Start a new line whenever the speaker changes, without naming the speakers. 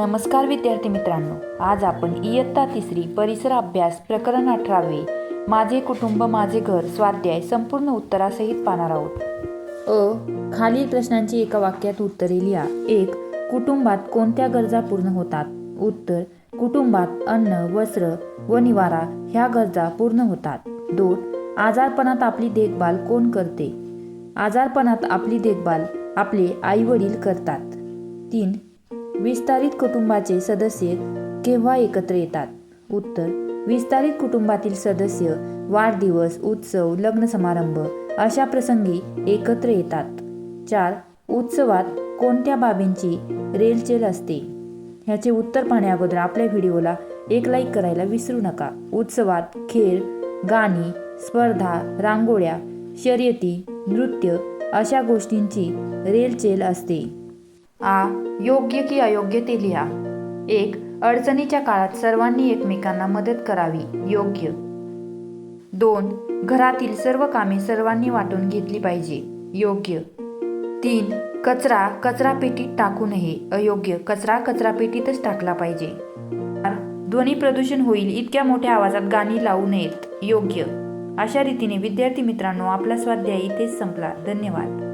नमस्कार विद्यार्थी मित्रांनो आज आपण इयत्ता तिसरी परिसर अभ्यास प्रकरण अठरावे माझे कुटुंब माझे घर स्वाध्याय संपूर्ण उत्तरासहित पाहणार आहोत. अ. खालील प्रश्नांची एका वाक्यात उत्तरे लिहा. एक. कुटुंबात कोणत्या गरजा पूर्ण होतात? उत्तर. कुटुंबात अन्न वस्त्र व निवारा ह्या गरजा पूर्ण होतात. दोन. आजारपणात आपली देखभाल कोण करते? आजारपणात आपली देखभाल आपले आई वडील करतात. तीन. विस्तारित कुटुंबाचे सदस्य केव्हा एकत्र येतात? उत्तर विस्तारित कुटुंबातील सदस्य वाढदिवस उत्सव लग्न समारंभ अशा प्रसंगी एकत्र येतात. चार उत्सवात कोणत्या बाबींची रेलचेल असते? ह्याचे उत्तर पाहण्या अगोदर आपल्या व्हिडिओला एक लाईक करायला विसरू नका. उत्सवात खेळ गाणी स्पर्धा रांगोळ्या शर्यती नृत्य अशा गोष्टींची रेलचेल असते. आ योग्य की अयोग्य ते लिहा. एक अडचणीच्या काळात सर्वांनी एकमेकांना मदत करावी योग्य. दोन घरातील सर्व कामे सर्वांनी वाटून घेतली पाहिजे योग्य. तीन कचरा कचरापेटीत टाकू नये अयोग्य कचरा कचरापेटीतच टाकला पाहिजे. ध्वनी प्रदूषण होईल इतक्या मोठ्या आवाजात गाणी लावू नयेत योग्य. अशा रीतीने विद्यार्थी मित्रांनो आपला स्वाध्याय इथेच संपला. धन्यवाद.